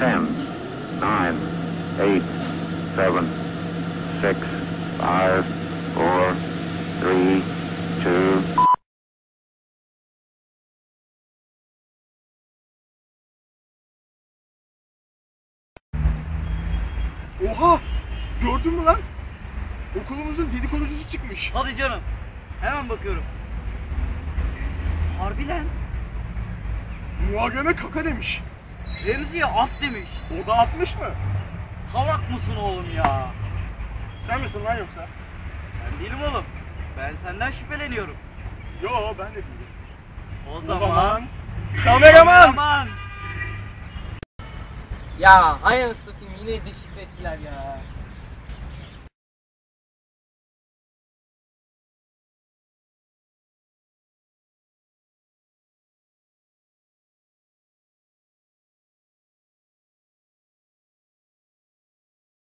10, 9, 8, 7, 6, 5, 4, 3, 2, Oha! Gördün mü lan? Okulumuzun dedikoducusu çıkmış. Hadi canım. Hemen bakıyorum. Harbi lan. Muagene kaka demiş. Remzi'ye at demiş. O da atmış mı? Salak mısın oğlum ya? Sen misin lan yoksa? Ben değilim oğlum. Ben senden şüpheleniyorum. Yo ben de değilim. O, O zaman... zaman... Kameraman! Kameraman! Ya ayağını satayım yine deşifre ettiler ya.